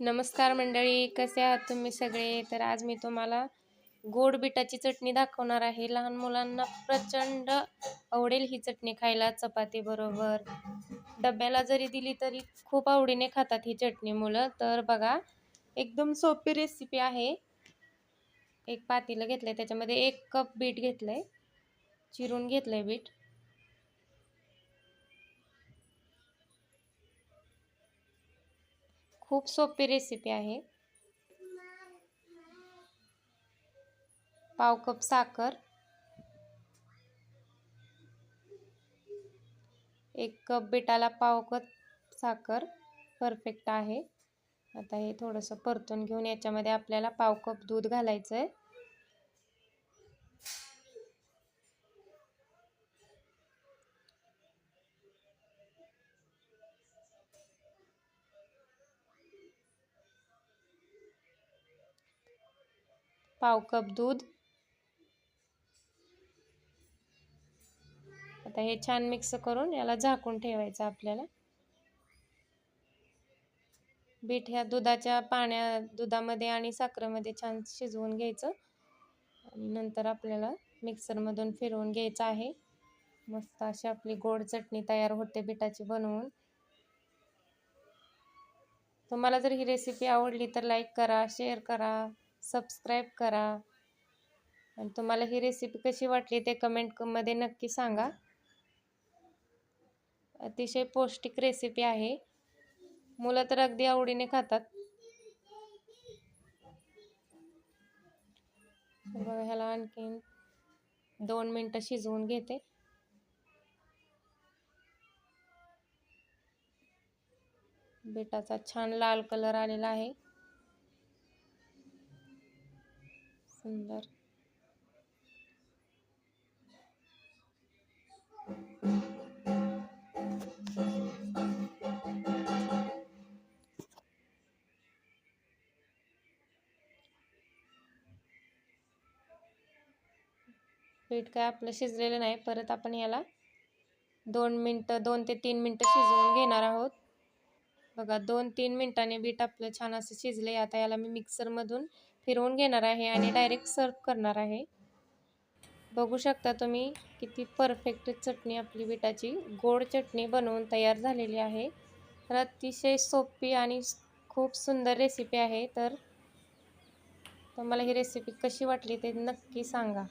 नमस्कार मंडळी कसे आहात तुम्ही सगळे? तर आज मी तुम्हाला गोड बिटाची चटणी दाखवणार आहे. लहान मुलांना प्रचंड आवडेल ही चटणी खायला चपाती बरोबर. डब्याला जरी दिली तरी खूप आवडीने खातात ही चटणी मुलं. तर बघा एकदम सोपी रेसिपी आहे. एक पातीलं घेतलंय त्याच्यामध्ये एक कप बीट घेतलंय. चिरून घेतलंय बीट. खूप सोपी रेसिपी आहे. पाव कप साखर. एक कप बिटाला पाव कप साखर परफेक्ट आहे. आता हे थोडंसं परतून घेऊन याच्यामध्ये आपल्याला पाव कप दूध घालायचं आहे पाव कप दूध. आता हे छान मिक्स करून याला झाकून ठेवायचं आपल्याला. बीट ह्या दुधाच्या पाण्या दुधामध्ये आणि साखरेमध्ये छान शिजवून घ्यायचं. आणि नंतर आपल्याला मिक्सरमधून फिरवून घ्यायचं आहे. मस्त अशी आपली गोड चटणी तयार होते बिटाची बनवून. तुम्हाला जर ही रेसिपी आवडली तर लाईक करा शेअर करा. सबस्क्राईब करा. आणि तुम्हाला ही रेसिपी कशी वाटली ते कमेंटमध्ये नक्की सांगा. अतिशय पौष्टिक रेसिपी आहे. मुलं तर अगदी आवडीने खातात. बघा ह्याला आणखीन दोन मिनटं शिजवून घेते. बेटाचा छान लाल कलर आलेला आहे. सुंदर पीठ काय आपलं शिजलेलं नाही. परत आपण याला दोन मिनटं दोन ते तीन मिनटं शिजवून घेणार आहोत. बघा दोन तीन मिनटाने बीट आपलं छान असं शिजले आता याला मी मिक्सरमधून फिरवून घेणार आहे आणि डायरेक्ट सर्व करणार आहे. बघू शकता तुम्ही किती परफेक्ट चटणी आपली बिटाची गोड चटणी बनवून तयार झालेली आहे. तर अतिशय सोपी आणि खूप सुंदर रेसिपी आहे. तर तुम्हाला ही रेसिपी कशी वाटली ते नक्की सांगा.